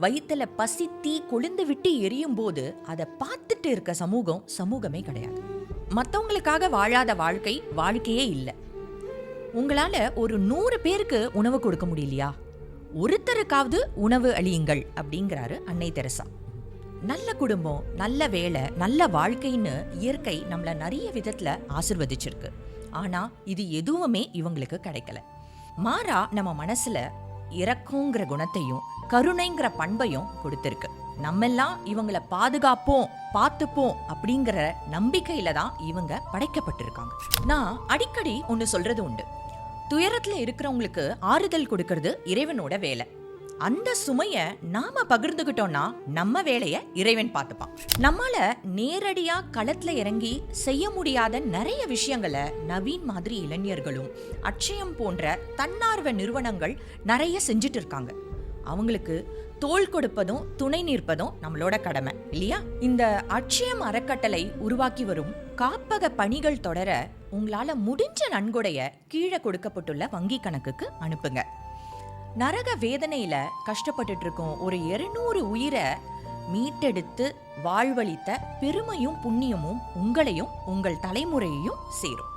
வயிற்றுல பசி தீ கொழுந்து விட்டு எரியும் போது அதை பார்த்துட்டு இருக்க சமூகம் சமூகமே கிடையாது. மற்றவங்களுக்காக வாழாத வாழ்க்கை வாழ்க்கையே இல்லை. உங்களால ஒரு நூறு பேருக்கு உணவு கொடுக்க முடியலையா? ஒருத்தருக்காவது உணவு அழியுங்கள் அப்படிங்கிறாரு அன்னை தெரசா. நல்ல குடும்பம் நல்ல வேலை நல்ல வாழ்க்கைன்னு இயற்கை நம்மளை நிறைய விதத்துல ஆசிர்வதிச்சிருக்கு. ஆனா இது எதுவுமே இவங்களுக்கு கிடைக்கல. மாறா நம்ம மனசுல இறக்கோங்கிற குணத்தையும் கருணைங்கிற பண்பையும் கொடுத்திருக்கு. நம்மெல்லாம் இவங்கள பாதுகாப்போம் பார்த்துப்போம் அப்படிங்கிற நம்பிக்கையில தான் இவங்க படைக்கப்பட்டிருக்காங்க. நான் அடிக்கடி ஒன்று சொல்றது உண்டு. துயரத்துல இருக்கிறவங்களுக்கு ஆறுதல் கொடுக்கறது இறைவனோட வேலை. அந்த சுமைய நாம பகிர்ந்துகிட்டோம்னா நம்ம வேலைய இறைவன் பார்த்துப்பான். நம்மால நேரடியா களத்துல இறங்கி செய்ய முடியாத நிறைய விஷயங்களை நவீன் மாதிரி இளைஞர்களும் அட்சயம் போன்ற தன்னார்வ நிறுவனங்கள் நிறைய செஞ்சுட்டு இருக்காங்க அவங்களுக்கு தோள் கொடுப்பதும் துணை நிற்பதும் நம்மளோட கடமை இல்லையா? இந்த அட்சயம் அறக்கட்டளை உருவாக்கி வரும் காப்பக பணிகள் தொடர உங்களால முடிஞ்ச நன்கொடைய கீழே கொடுக்கப்பட்டுள்ள வங்கி கணக்குக்கு அனுப்புங்க. நரக வேதனையில கஷ்டப்பட்டுட்டு இருக்கும் ஒரு 200 உயிரை மீட்டெடுத்து வாழ்வளித்த பெருமையும் புண்ணியமும் உங்களையும் உங்கள் தலைமுறையையும் சேரும்.